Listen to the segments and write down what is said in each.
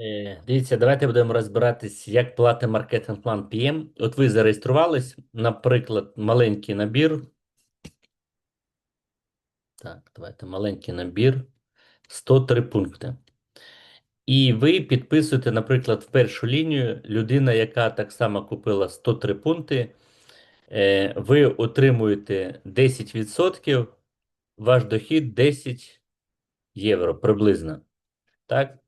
Е, Дивіться, давайте будемо розбиратись, як платить маркетинг план PM. От ви зареєструвались, наприклад, маленький набір. Так, давайте маленький набір. 103 пункти. І ви підписуєте, наприклад, в першу лінію людина, яка так само купила 103 пункти, е, ви отримуєте 10%, ваш дохід 10 євро приблизно. Так?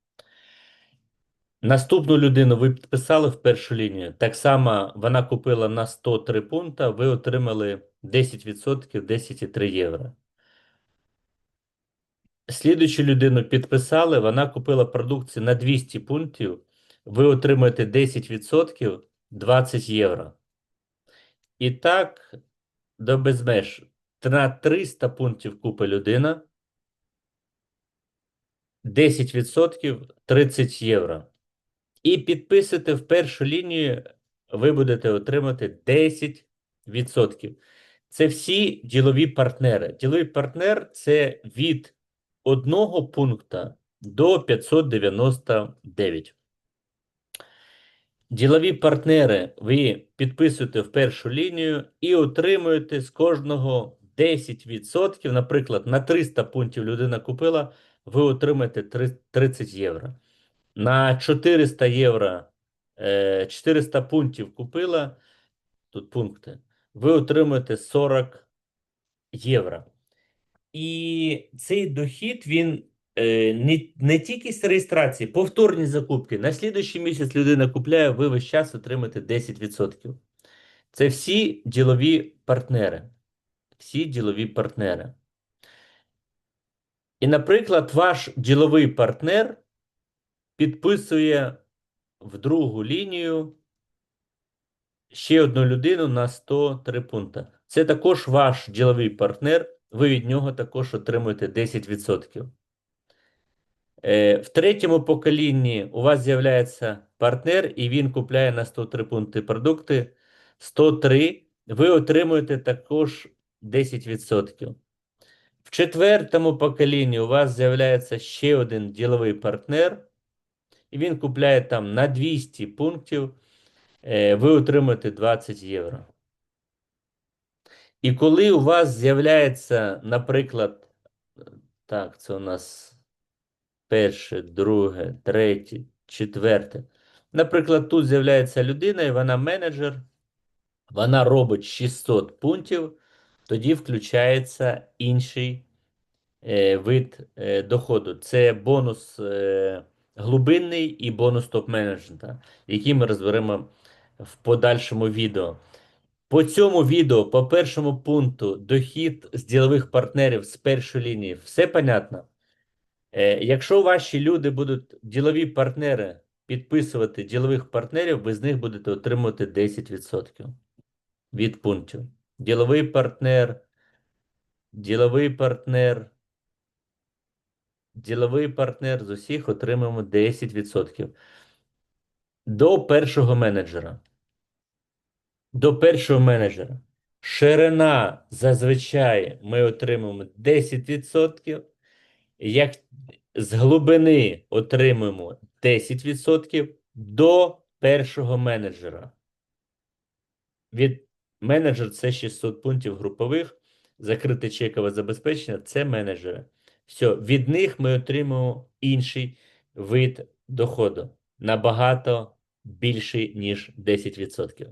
Наступну людину ви підписали в першу лінію. Так само вона купила на 103 пункта, ви отримали 10%, 10,3 євро. Слідуючу людину підписали, вона купила продукцію на 200 пунктів, ви отримаєте 10%, 20 євро. І так, до безмеж. На 300 пунктів купить людина, 10%, 30 євро. І підписуєте в першу лінію, ви будете отримати 10%. Це всі ділові партнери. Діловий партнер це від одного пункта до 599. Ділові партнери ви підписуєте в першу лінію і отримуєте з кожного 10%. Наприклад, на 300 пунктів людина купила, ви отримаєте 30 євро. На 400 євро, е, 400 пунктів купила, тут пункти, ви отримуєте 40 євро. І цей дохід, він е, не, не тільки з реєстрації, повторні закупки. На слідуючий місяць людина купляє, ви весь час отримаєте 10%. Це всі ділові партнери. Всі ділові партнери. І, наприклад, ваш діловий партнер підписує в другу лінію ще одну людину на 103 пункти. Це також ваш діловий партнер, ви від нього також отримуєте 10%. Е, В третьому поколінні у вас з'являється партнер, і він купляє на 103 пункти продукти. 103, ви отримуєте також 10%. В четвертому поколінні у вас з'являється ще один діловий партнер, і він купляє там на 200 пунктів, е, ви отримуєте 20 євро. І коли у вас з'являється, наприклад, так, це у нас перше, друге, третє, четверте. Наприклад, тут з'являється людина, і вона менеджер, вона робить 600 пунктів, тоді включається інший е, вид е, доходу. Це бонус е, глибинний і бонус топ-менеджмента, який ми розберемо в подальшому відео. По цьому відео, по першому пункту, дохід з ділових партнерів з першої лінії, все понятно? Е, Якщо ваші люди будуть ділові партнери підписувати ділових партнерів, ви з них будете отримувати 10% від пунктів. Діловий партнер, діловий партнер, діловий партнер з усіх отримуємо 10%. До першого менеджера. До першого менеджера. Ширина зазвичай ми отримуємо 10%. Як з глибини отримуємо 10% до першого менеджера. Від менеджер це 600 пунктів групових, закрите чекове забезпечення це менеджери. Все, від них ми отримуємо інший вид доходу, набагато більший, ніж 10%.